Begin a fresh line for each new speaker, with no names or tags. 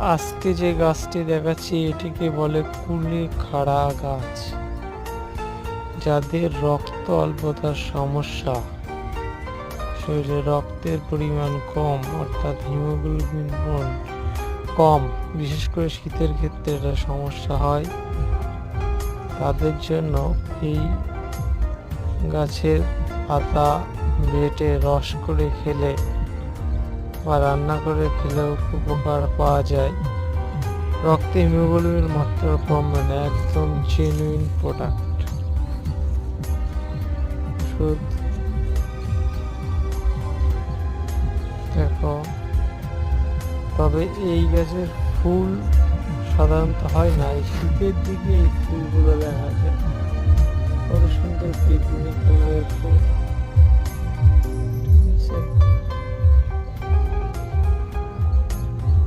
আজকে যে গাছটি দেখাচ্ছি, এটিকে বলে কুলে খাড়া গাছ, যাদের রক্ত অল্পতার সমস্যা। শরীরে রক্তের পরিমাণ কম, অর্থাৎ হিমোগ্লোবিন কম। বিশেষ করে শীতের ক্ষেত্রে এটা সমস্যা হয়। তাদের জন্য এই গাছের পাতা বেটে, রস করে খেলে বা রান্না করে খেলেও উপকার পাওয়া যায়। রক্তে হিমোগ্লোবিনের মাত্রা কম মানে একদম জেনুইন প্রোডাক্ট ওষুধ। দেখো, তবে এই গাছের ফুল সাধারণত হয় না, এই শীতের দিকে এই ফুলগুলো দেখা যায়।